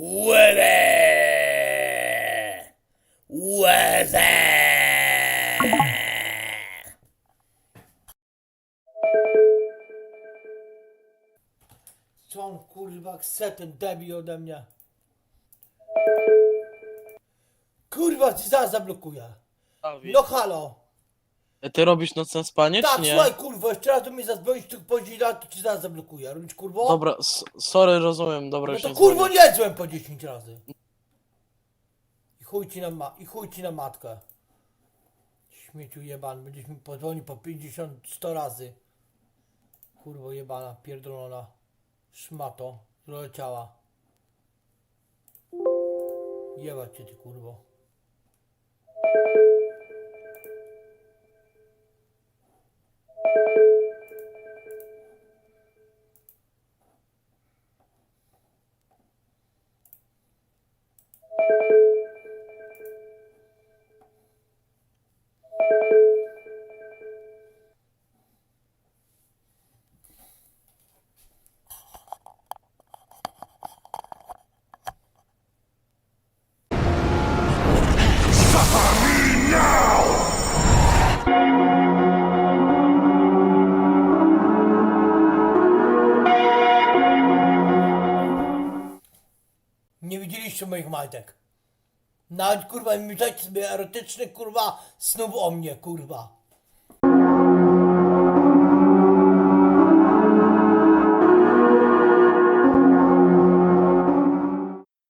Łezę! Łezę! Co on kurwa chce ten debil ode mnie? Kurwa, ci zaraz zablokuję. No halo. Ty robisz nocne spanie, Tak, czy nie? słuchaj kurwa, jeszcze raz do mnie zadzwonić tu po 10 lat, to ci zaraz zablokuję. Robisz kurwo? Dobra, s- sorry, rozumiem, dobra, No już to nie kurwo dzwonię. nie dzwoń po 10 razy. I chuj ci na, ma- i chuj ci na matkę. Śmieciu jebany, będziesz mi podzwonił po 50, 100 razy. Kurwo jebana, pierdolona. Szmato, zleciała. Jebać cię ty kurwo. Nie widzieliście moich majtek. Nawet kurwa dajcie sobie erotyczny kurwa snów o mnie kurwa.